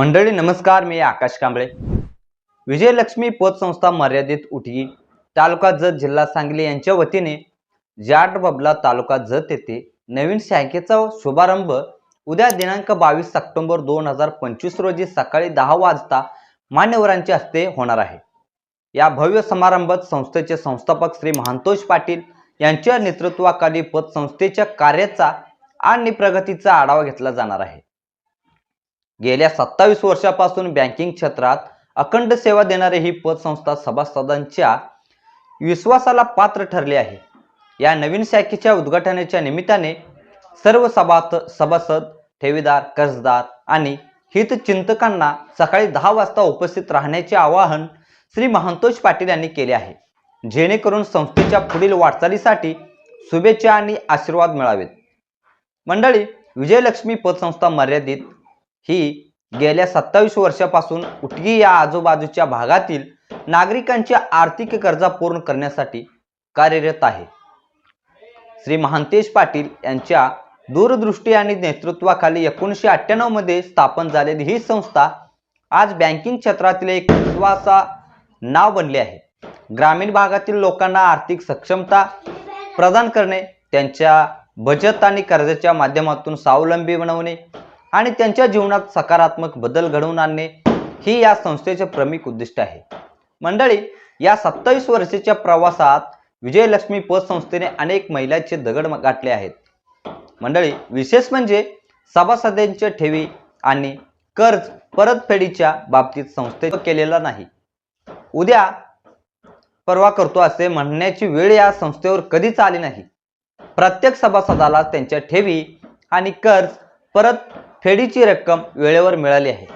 मंडळी नमस्कार मी आकाश कांबळे. विजयलक्ष्मी पतसंस्था मर्यादित उटगी तालुका जत जिल्हा सांगली यांच्या वतीने जाट बबला तालुका जत येथे नवीन शाखेचा शुभारंभ उद्या दिनांक बावीस सप्टेंबर दोन हजार पंचवीस रोजी सकाळी दहा वाजता मान्यवरांच्या हस्ते होणार आहे. या भव्य समारंभात संस्थेचे संस्थापक श्री महांतोष पाटील यांच्या नेतृत्वाखाली पतसंस्थेच्या कार्याचा आणि प्रगतीचा आढावा घेतला जाणार आहे. गेल्या सत्तावीस वर्षापासून बँकिंग क्षेत्रात अखंड सेवा देणारी ही पतसंस्था सभासदांच्या विश्वासाला पात्र ठरली आहे. या नवीन शाखेच्या उद्घाटनाच्या निमित्ताने सर्व सभात सभासद ठेवीदार कर्जदार आणि हितचिंतकांना सकाळी दहा वाजता उपस्थित राहण्याचे आवाहन श्री महांतोष पाटील यांनी केले आहे. जेणेकरून संस्थेच्या पुढील वाटचालीसाठी शुभेच्छा आणि आशीर्वाद मिळावेत. मंडळी विजयलक्ष्मी पतसंस्था मर्यादित ही गेल्या सत्तावीस वर्षापासून उटगी या आजूबाजूच्या भागातील नागरिकांच्या आर्थिक गरजा पूर्ण करण्यासाठी कार्यरत आहे. श्री महांतेश पाटील यांच्या दूरदृष्टी आणि नेतृत्वाखाली एकोणीसशे अठ्ठ्याण्णवमध्ये स्थापन झालेली ही संस्था आज बँकिंग क्षेत्रातील एक विश्वासा नाव बनले आहे. ग्रामीण भागातील लोकांना आर्थिक सक्षमता प्रदान करणे त्यांच्या बचत आणि कर्जाच्या माध्यमातून स्वावलंबी बनवणे आणि त्यांच्या जीवनात सकारात्मक बदल घडवून आणणे ही या संस्थेचे प्रमुख उद्दिष्ट आहे. मंडळी या सत्तावीस वर्षाच्या प्रवासात विजयलक्ष्मी पतसंस्थेने अनेक महिलांचे दगड गाठले आहेत. मंडळी विशेष म्हणजे सभासदांच्या ठेवी आणि कर्ज परतफेडीच्या बाबतीत संस्थे केलेला नाही. उद्या परवा करतो असे म्हणण्याची वेळ या संस्थेवर कधीच आली नाही. प्रत्येक सभासदाला त्यांच्या ठेवी आणि कर्ज परत फेडीची रक्कम वेळेवर मिळाली आहे.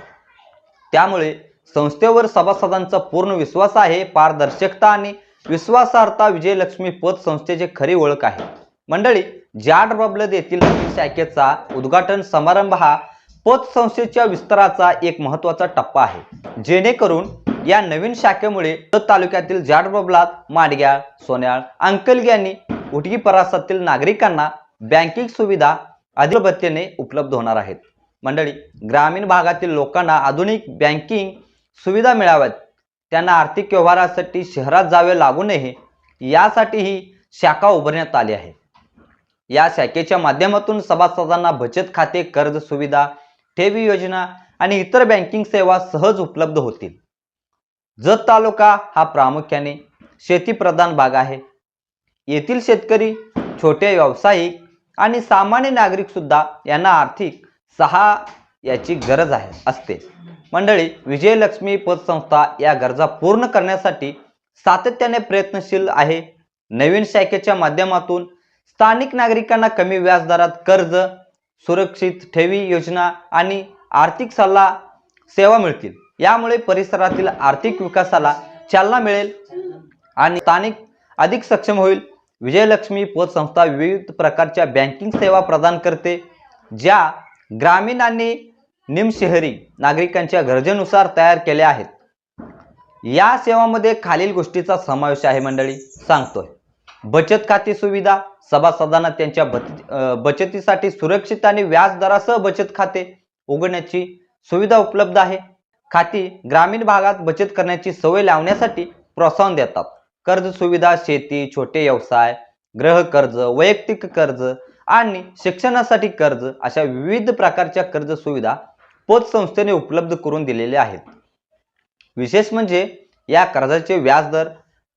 त्यामुळे संस्थेवर सभासदांचा पूर्ण विश्वास आहे पारदर्शकता आणि विश्वासार्हता विजयलक्ष्मी पत संस्थेची खरी ओळख आहे. मंडळी जाड बबलद येथील शाखेचा उद्घाटन समारंभ हा पत संस्थेच्या विस्ताराचा एक महत्त्वाचा टप्पा आहे. जेणेकरून या नवीन शाखेमुळे जत तालुक्यातील जाट बबलात माडग्याळ सोन्याळ अंकलगी आणि उटगी परासातील नागरिकांना बँकिंग सुविधा अधिकबत्तेने उपलब्ध होणार आहेत. मंडळी ग्रामीण भागातील लोकांना आधुनिक बँकिंग सुविधा मिळाव्यात. त्यांना आर्थिक व्यवहारासाठी शहरात जावे लागू नये यासाठी ही शाखा उभारण्यात आली आहे. या शाखेच्या माध्यमातून सभासदांना बचत खाते कर्ज सुविधा ठेवी योजना आणि इतर बँकिंग सेवा सहज उपलब्ध होतील. जत तालुका हा प्रामुख्याने शेतीप्रधान भाग आहे. येथील शेतकरी छोटे व्यावसायिक आणि सामान्य नागरिक सुद्धा यांना आर्थिक सहा याची गरज आहे असते. मंडळी विजयलक्ष्मी पतसंस्था या गरजा पूर्ण करण्यासाठी सातत्याने प्रयत्नशील आहे. नवीन शाखेच्या माध्यमातून स्थानिक नागरिकांना कमी व्याजदरात कर्ज सुरक्षित ठेवी योजना आणि आर्थिक सल्ला सेवा मिळतील. यामुळे परिसरातील आर्थिक विकासाला चालना मिळेल आणि स्थानिक अधिक सक्षम होईल. विजयलक्ष्मी पतसंस्था विविध प्रकारच्या बँकिंग सेवा प्रदान करते ज्या ग्रामीण आणि निमशहरी नागरिकांच्या गरजेनुसार तयार केल्या आहेत. या सेवामध्ये खालील गोष्टीचा समावेश आहे मंडळी. सांगतोय. बचत खाते सुविधा सभासदांना त्यांच्या बचतीसाठी सुरक्षित आणि व्याज दरासह बचत खाते उघडण्याची सुविधा उपलब्ध आहे. खाती ग्रामीण भागात बचत करण्याची सवय लावण्यासाठी प्रोत्साहन देतात. कर्ज सुविधा शेती छोटे व्यवसाय ग्रह कर्ज वैयक्तिक कर्ज आणि शिक्षणासाठी कर्ज अशा विविध प्रकारच्या कर्ज सुविधा पतसंस्थेने उपलब्ध करून दिलेल्या आहेत. विशेष म्हणजे या कर्जाचे व्याजदर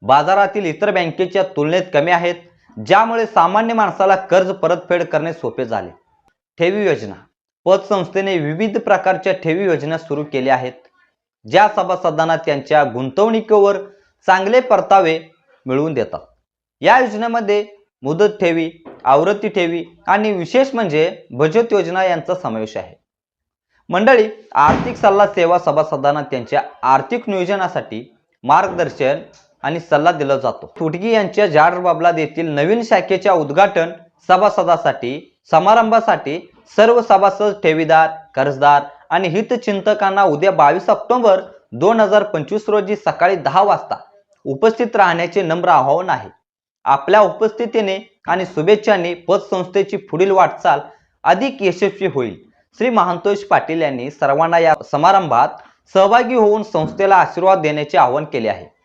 बाजारातील इतर बँकेच्या तुलनेत कमी आहेत ज्यामुळे सामान्य माणसाला कर्ज परतफेड करणे सोपे झाले. ठेवी योजना. पतसंस्थेने विविध प्रकारच्या ठेवी योजना सुरू केल्या आहेत ज्या सभासदांना त्यांच्या गुंतवणुकीवर चांगले परतावे मिळवून देतात. या योजनेमध्ये मुदत ठेवी आवृत्ती ठेवी आणि विशेष म्हणजे बचत योजना यांचा समावेश आहे. मंडळी आर्थिक सल्ला सेवा सभासदांना त्यांच्या आर्थिक नियोजनासाठी मार्गदर्शन आणि सल्ला दिला जातो. फुटगी यांच्या जाड बाबला येथील नवीन शाखेच्या उद्घाटन सभासदासाठी समारंभासाठी सर्व सभासद ठेवीदार कर्जदार आणि हितचिंतकांना उद्या बावीस ऑक्टोबर दोन हजार पंचवीस रोजी सकाळी दहा वाजता उपस्थित राहण्याचे नम्र आवाहन आहे. आपल्या उपस्थितीने आणि शुभेच्छांनी पतसंस्थेची पुढील वाटचाल अधिक यशस्वी होईल. श्री महांतोष पाटील यांनी सर्वांना या समारंभात सहभागी होऊन संस्थेला आशीर्वाद देण्याचे आवाहन केले आहे.